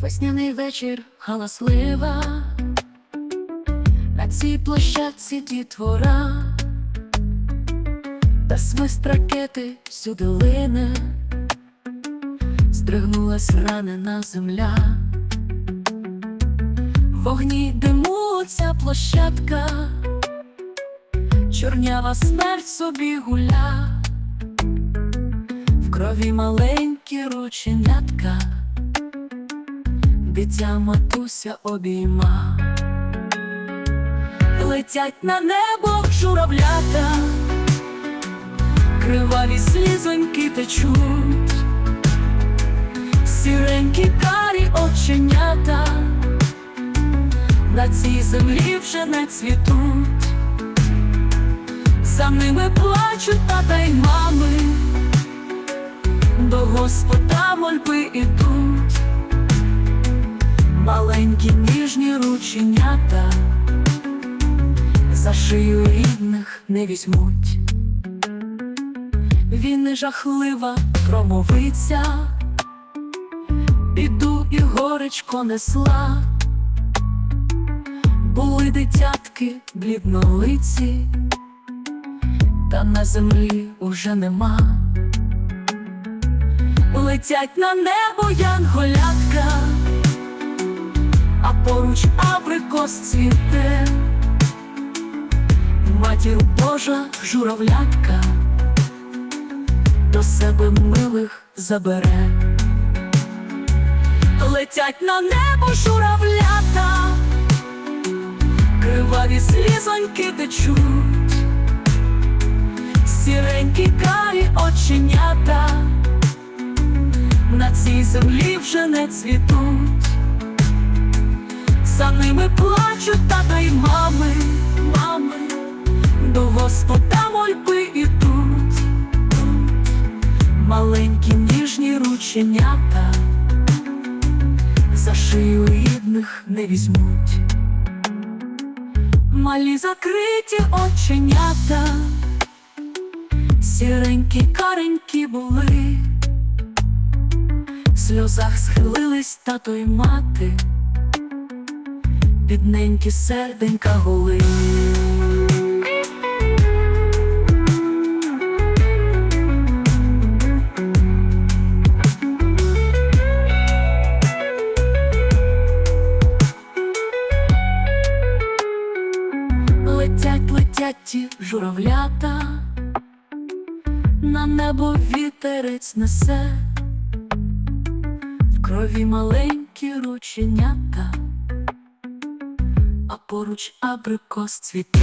Весняний вечір галаслива, на цій площадці дітвора, та свист ракети сюди лине, здригнулась ранена земля, вогні диму ця площадка, чорнява смерть собі гуля, в крові маленькі рученятка дитя матуся обійма, летять на небо журавлята, криваві слізоньки течуть, сіренькі карі оченята, на цій землі вже не цвітуть, за ними плачуть тата й мами, до Господа мольби ідуть. Рученята за шию рідних не візьмуть. Війни жахлива громовиця, біду і горечко несла, були дитятки бліднолиці, та на землі уже нема. Летять на небо янголятка поруч абрикос цвіте, матір Божа журавлятка до себе милих забере, летять на небо журавлята, криваві слізоньки течуть, сіренькі карі оченята, на цій землі вже не цвітуть. За ними плачуть тата й мами, мами, до Господа мольби ідуть, маленькі ніжні рученята, за шию рідних не візьмуть, малі закриті оченята, сіренькі каренькі були, в сльозах схилились тато й мати бідненькі серденька голи. Летять, летять ті журавлята, на небо вітерець несе, в крові маленькі рученята поруч абрикос цвіте.